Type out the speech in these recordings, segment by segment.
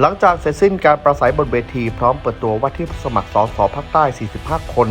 หลังจากเสร็จสิ้นการประสัยบนเวที พร้อมเปิดตัวว่าที่สมัครสสภาคใต้ 45 คน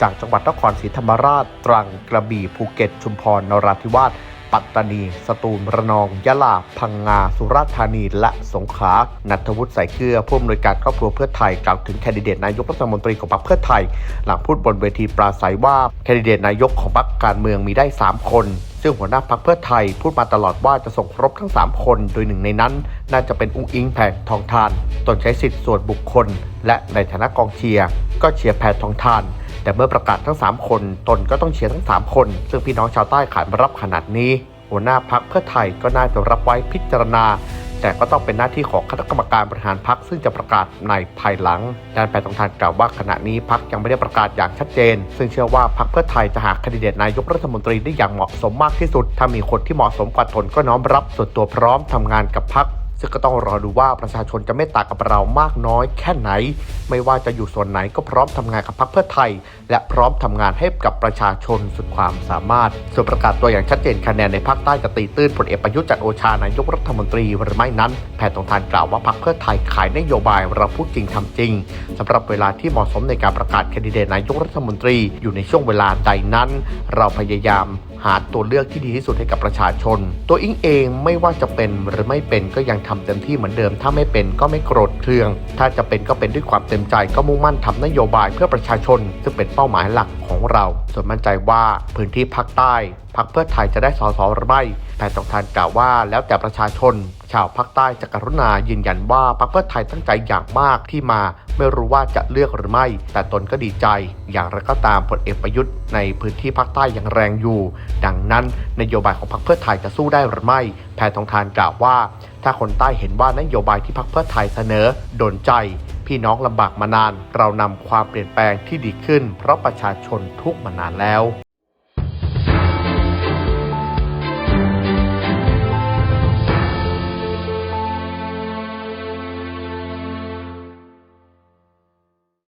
จากจังหวัดนครศรีธรรมราช ตรัง กระบี่ ภูเก็ต ชุมพร นราธิวาส ปัตตานี สตูล ระนอง ยะลา พังงา สุราษฎร์ธานี และสงขลา นัทวุฒิใส่เกลือ ผู้อำนวยการครอบครัวเพื่อไทย กล่าวถึงแคนดิเดตนายกรัฐมนตรีของพรรคเพื่อไทย หลังพูดบนเวทีปราศัยว่า แคนดิเดตนายกของพรรคการเมืองมีได้ 3 คน ซึ่งหัวหน้าพักเพื่อไทยพูดมาตลอดว่าจะส่งครบทั้ง 3 คน โดยหนึ่งในนั้น น่าจะเป็นอุ้งอิงแผ่ทองทานตนใช้สิทธิ์ส่วนบุคคล และในฐานะกองเชียร์ก็เชียร์แพทองทาน แต่เมื่อประกาศทั้ง 3 คน ตนก็ต้องเชียร์ทั้ง 3 คน ซึ่งพี่น้องชาวใต้ขานมารับขนาดนี้ หัวหน้าพักเพื่อไทยก็น่าจะรับไว้พิจารณา แต่ก็ต้องเป็นหน้าที่ของคณะกรรมการบริหารพักซึ่งจะประกาศในภายหลังด้านแพทองทานกล่าวว่าขณะนี้พักยังไม่ได้ประกาศอย่างชัดเจน ซึ่งเชื่อว่าพักเพื่อไทยจะหาคนดิเดตนายกรัฐมนตรีได้อย่างเหมาะสมมากที่สุด ถ้ามีคนที่เหมาะสมกว่าตนก็น้อมรับส่วนตัวพร้อมทำงานกับพัก ซึ่งก็ต้องรอดูว่าประชาชนจะเมตตากับเรามากน้อยแค่ไหน ไม่ว่าจะอยู่ส่วนไหนก็พร้อมทำงานกับพรรคเพื่อไทย และพร้อมทำงานให้กับประชาชนสุดความสามารถ ส่วนประกาศตัวอย่างชัดเจนคะแนนในภาคใต้จะตีตื้นพลเอกประยุทธ์จันโอชานายกรัฐมนตรีหรือไม่นั้น แพทองทานกล่าวว่าพรรคเพื่อไทยขายนโยบายเราพูดจริงทำจริงสำหรับเวลาที่เหมาะสมในการประกาศแคนดิเดตนายกรัฐมนตรีอยู่ในช่วงเวลาใดนั้น เราพยายามหาตัวเลือกที่ดีที่สุดให้กับประชาชน ตัวอิงเองไม่ว่าจะเป็นหรือไม่เป็นก็ยังทำเต็มที่เหมือนเดิม ถ้าไม่เป็นก็ไม่โกรธเคือง ถ้าจะเป็นก็เป็นด้วยความเต็มใจก็มุ่งมั่นทำนโยบายเพื่อประชาชน ซึ่งเป็นเป้าหมายหลักของเรา ส่วนมั่นใจว่าพื้นที่ภาคใต้พรรคเพื่อไทยจะได้สสหรือไม่แพทองทานกล่าวว่าแล้วแต่ประชาชนาวภาคใต้จะกรุณายืนยันว่าพรรคเพื่อไทยตั้งใจอย่างมากที่มา ไม่รู้ว่าจะเลือกหรือไม่ แต่ตนก็ดีใจ อย่างไรก็ตามพลเอกประยุทธ์ในพื้นที่ภาคใต้ยังแรงอยู่ ดังนั้นนโยบายของพรรคเพื่อไทยจะสู้ได้หรือไม่ แพทองทานกล่าวว่า ถ้าคนใต้เห็นว่านโยบายที่พรรคเพื่อไทยเสนอโดนใจพี่น้องลำบากมานาน เรานำความเปลี่ยนแปลงที่ดีขึ้น เพราะประชาชนทุกมานานแล้ว